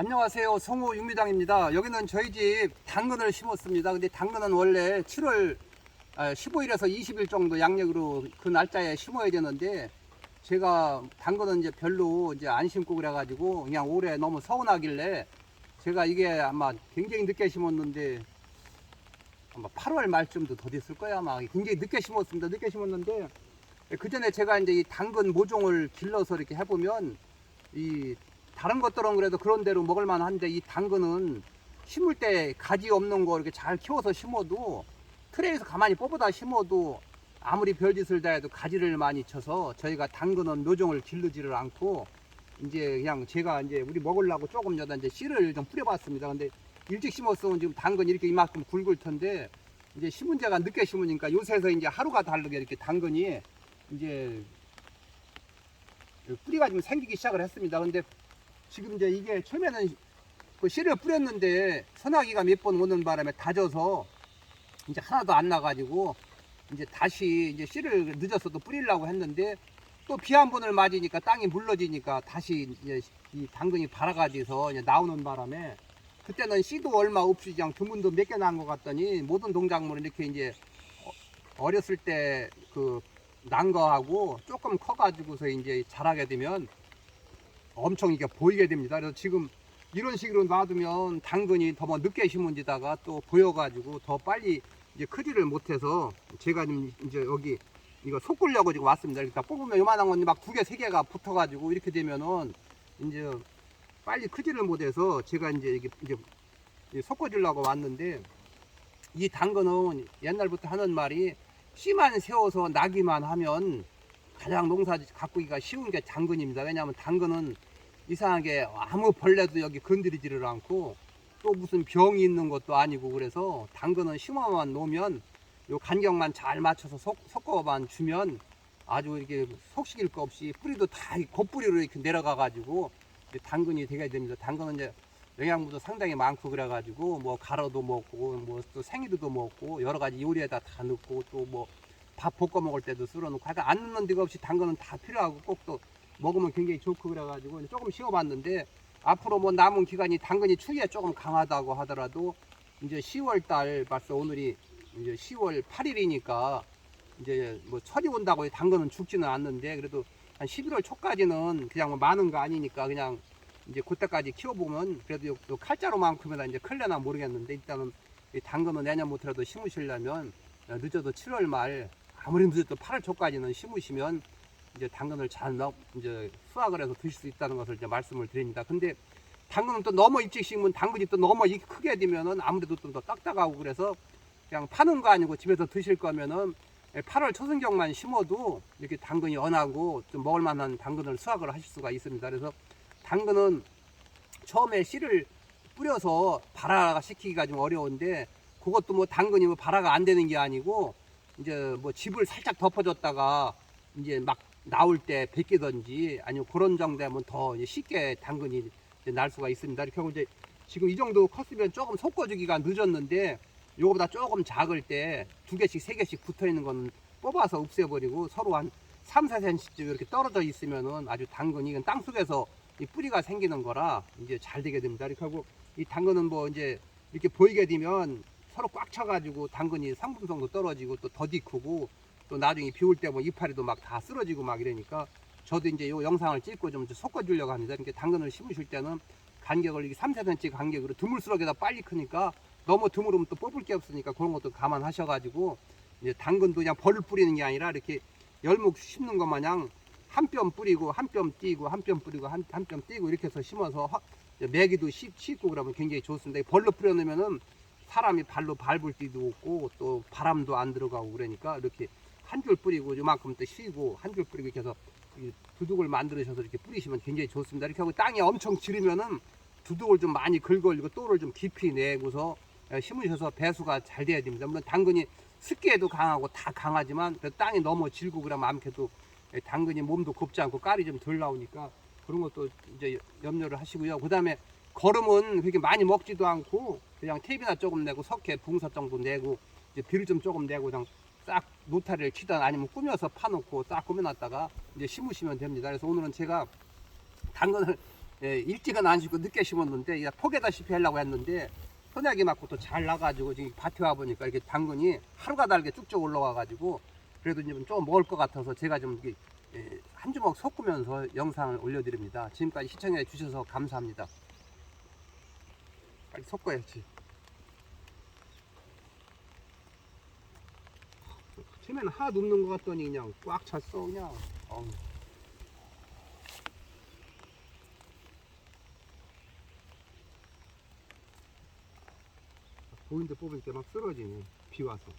안녕하세요. 성우 윤미당입니다. 여기는 저희 집 당근을 심었습니다. 근데 당근은 원래 7월 15일에서 20일 정도 양력으로 그 날짜에 심어야 되는데 제가 당근은 이제 별로 이제 안 심고 그래가지고 그냥 올해 너무 서운하길래 제가 이게 아마 굉장히 늦게 심었는데 아마 8월 말쯤도 더 됐을 거야 아마 굉장히 늦게 심었습니다. 늦게 심었는데 그 전에 제가 이제 이 당근 모종을 길러서 이렇게 해보면 이 다른 것들은 그래도 그런 대로 먹을 만한데 이 당근은 심을 때 가지 없는 거 이렇게 잘 키워서 심어도 트레이에서 가만히 뽑아다 심어도 아무리 별짓을 다 해도 가지를 많이 쳐서 저희가 당근은 묘종을 기르지를 않고 이제 그냥 제가 이제 우리 먹으려고 조금 여다 이제 씨를 좀 뿌려봤습니다. 근데 일찍 심었으면 지금 당근 이렇게 이만큼 굵을 텐데 이제 심은 제가 늦게 심으니까 요새서 이제 하루가 다르게 이렇게 당근이 이제 뿌리가 좀 생기기 시작을 했습니다. 근데 지금 이제 이게 처음에는 그 씨를 뿌렸는데 소나기가 몇 번 오는 바람에 다져서 이제 하나도 안 나가지고 이제 다시 이제 씨를 늦어서도 뿌리려고 했는데 또 비 한 번을 맞으니까 땅이 물러지니까 다시 이제 이 당근이 발아가지서 이제 나오는 바람에 그때는 씨도 얼마 없이 그냥 드문도 몇 개 난 것 같더니 모든 동작물은 이렇게 이제 어- 어렸을 때 그 난 거하고 조금 커가지고서 이제 자라게 되면 엄청 이게 보이게 됩니다. 그래서 지금 이런 식으로 놔두면 당근이 더뭐 늦게 심은지다가 또 보여가지고 더 빨리 이제 크지를 못해서 제가 지금 이제 여기 이거 솟구려고 지금 왔습니다. 그러니까 뽑으면 요만한 건 막 두 개, 세 개가 붙어가지고 이렇게 되면은 이제 빨리 크지를 못해서 제가 이제 이게 이제 섞어주려고 왔는데 이 당근은 옛날부터 하는 말이 씨만 세워서 나기만 하면 가장 농사 가꾸기가 쉬운 게 당근입니다. 왜냐하면 당근은 이상하게 아무 벌레도 여기 건드리지를 않고 또 무슨 병이 있는 것도 아니고 그래서 당근은 심어만 놓으면 요 간격만 잘 맞춰서 섞, 섞어만 주면 아주 이렇게 속식일 거 없이 뿌리도 다 곱뿌리로 이렇게 내려가 가지고 당근이 되게 됩니다. 당근은 이제 영양분도 상당히 많고 그래가지고 뭐 가로도 먹고 뭐 또 생이도 먹고 여러 가지 요리에다 다 넣고 또 뭐 밥 볶아 먹을 때도 쓸어 놓고 하여튼 안 넣는 데가 없이 당근은 다 필요하고 꼭또 먹으면 굉장히 좋고 그래가지고 조금 쉬어봤는데 앞으로 뭐 남은 기간이 당근이 추위에 조금 강하다고 하더라도 이제 10월 달 벌써 오늘이 이제 10월 8일이니까 이제 뭐 철이 온다고 당근은 죽지는 않는데 그래도 한 11월 초까지는 그냥 뭐 많은 거 아니니까 그냥 이제 그때까지 키워보면 그래도 요, 요 칼자루만큼이나 이제 클려나 모르겠는데 일단은 이 당근은 내년 못해라도 심으시려면 늦어도 7월 말 아무리 늦어도 8월 초까지는 심으시면 이제 당근을 잘 넣, 이제 수확을 해서 드실 수 있다는 것을 이제 말씀을 드립니다. 근데 당근은 또 너무 일찍 심으면 당근이 또 너무 크게 되면은 아무래도 좀 더 딱딱하고 그래서 그냥 파는 거 아니고 집에서 드실 거면은 8월 초승경만 심어도 이렇게 당근이 연하고 좀 먹을 만한 당근을 수확을 하실 수가 있습니다. 그래서 당근은 처음에 씨를 뿌려서 발화가 시키기가 좀 어려운데 그것도 뭐 당근이 뭐 발화가 안 되는 게 아니고 이제 뭐 집을 살짝 덮어줬다가 이제 막 나올 때 벗기든지 아니면 그런 정도 되면 더 쉽게 당근이 날 수가 있습니다. 이렇게 하고 이제 지금 이 정도 컸으면 조금 솎아주기가 늦었는데 요거보다 조금 작을 때 두 개씩 세 개씩 붙어 있는 건 뽑아서 없애버리고 서로 한 3, 4cm쯤 이렇게 떨어져 있으면은 아주 당근이 이건 땅 속에서 이 뿌리가 생기는 거라 이제 잘 되게 됩니다. 이렇게 하고 이 당근은 뭐 이제 이렇게 보이게 되면 서로 꽉 차가지고 당근이 상품성도 떨어지고 또 더디 크고 또 나중에 비올 때 뭐 이파리도 막 다 쓰러지고 막 이러니까 저도 이제 요 영상을 찍고 좀 섞어 주려고 합니다. 이렇게 당근을 심으실 때는 간격을 이게 3, 4cm 간격으로 드물스럽게다 빨리 크니까 너무 드물으면 또 뽑을 게 없으니까 그런 것도 감안하셔가지고 이제 당근도 그냥 벌을 뿌리는 게 아니라 이렇게 열목 심는 것 마냥 한 뼘 뿌리고 한 뼘 띄고 한 뼘 뿌리고 한한뼘 띄고 이렇게 해서 심어서 매기도 씹, 씹고 그러면 굉장히 좋습니다. 벌로 뿌려놓으면은 사람이 발로 밟을 데도 없고 또 바람도 안 들어가고 그러니까 이렇게 한 줄 뿌리고 요만큼 또 쉬고 한 줄 뿌리고 이렇게 해서 이 두둑을 만들으셔서 이렇게 뿌리시면 굉장히 좋습니다. 이렇게 하고 땅이 엄청 지르면은 두둑을 좀 많이 긁어올리고 또를 좀 깊이 내고서 에, 심으셔서 배수가 잘 돼야 됩니다. 물론 당근이 습기에도 강하고 다 강하지만 땅이 너무 질고 그러면 아무래도 에, 당근이 몸도 곱지 않고 깔이 좀 덜 나오니까 그런 것도 이제 염려를 하시고요. 그 다음에 거름은 그렇게 많이 먹지도 않고 그냥 탭이나 조금 내고 석회 붕사 정도 내고 이제 비를 좀 조금 내고 그냥 싹 노타리를 치든 아니면 꾸며서 파놓고 싹 꾸며놨다가 이제 심으시면 됩니다. 그래서 오늘은 제가 당근을 예, 일찍은 안 심고 늦게 심었는데 포개다시피 하려고 했는데 선약이 맞고 또 잘 나가지고 지금 밭에 와 보니까 이렇게 당근이 하루가 다르게 쭉쭉 올라와가지고 그래도 좀, 좀 먹을 것 같아서 제가 좀 예, 한 주먹 섞으면서 영상을 올려드립니다. 지금까지 시청해 주셔서 감사합니다. 빨리 섞어야지. 처음에는 하나도 없는 것 같더니 그냥 꽉 찼어 그냥. 어우. 보인데 뽑을 때 막 쓰러지네 비 와서